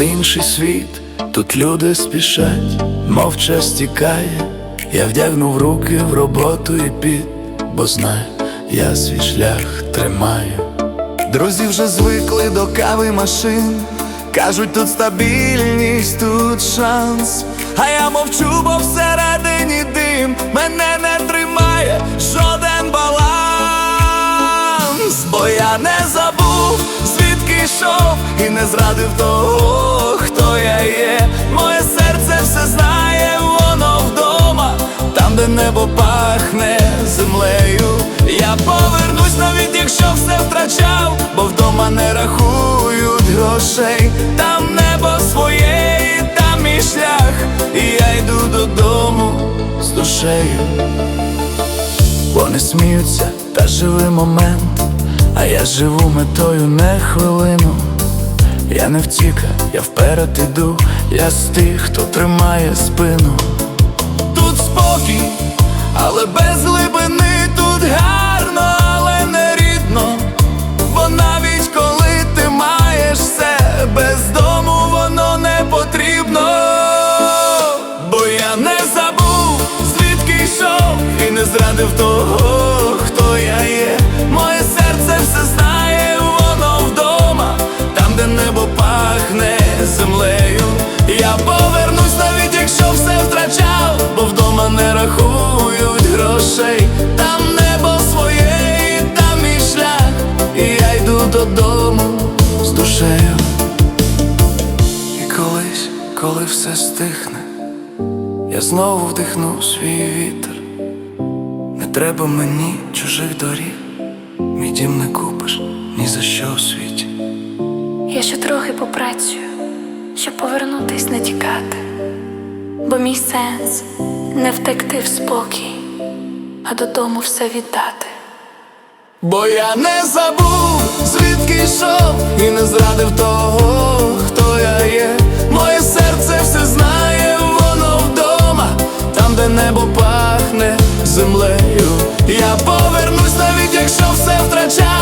інший світ, тут люди спішать, мов час тікає, я вдягнув руки в роботу і під, бо знаю, я свій шлях тримаю. Друзі вже звикли до кави машин, кажуть, тут стабільність, тут шанс. А я мовчу, бо всередині дим мене не не зрадив того, хто я є. Моє серце все знає, воно вдома, там, де небо пахне землею. Я повернусь навіть, якщо все втрачав, бо вдома не рахують грошей, там небо своє, і там мій шлях, і я йду додому з душею. Вони сміються, та живий момент, а я живу метою не хвилину. Я не втіка, я вперед іду, я з тих, хто тримає спину. Тут спокій, але без глибини тут гарно, але не рідно. Бо навіть коли ти маєш все, без дому воно не потрібно. Бо я не забув, звідки йшов, і не зрадив того, коли все стихне, я знову вдихну свій вітер. Не треба мені чужих доріг, мій дім не купиш ні за що у світі. Я ще трохи попрацюю, щоб повернутись, не тікати, бо мій сенс не втекти в спокій, а додому все віддати. Бо я не забув, звідки йшов, і не зрадив того, пахне землею. Я повернусь навіть, якщо все втрачав,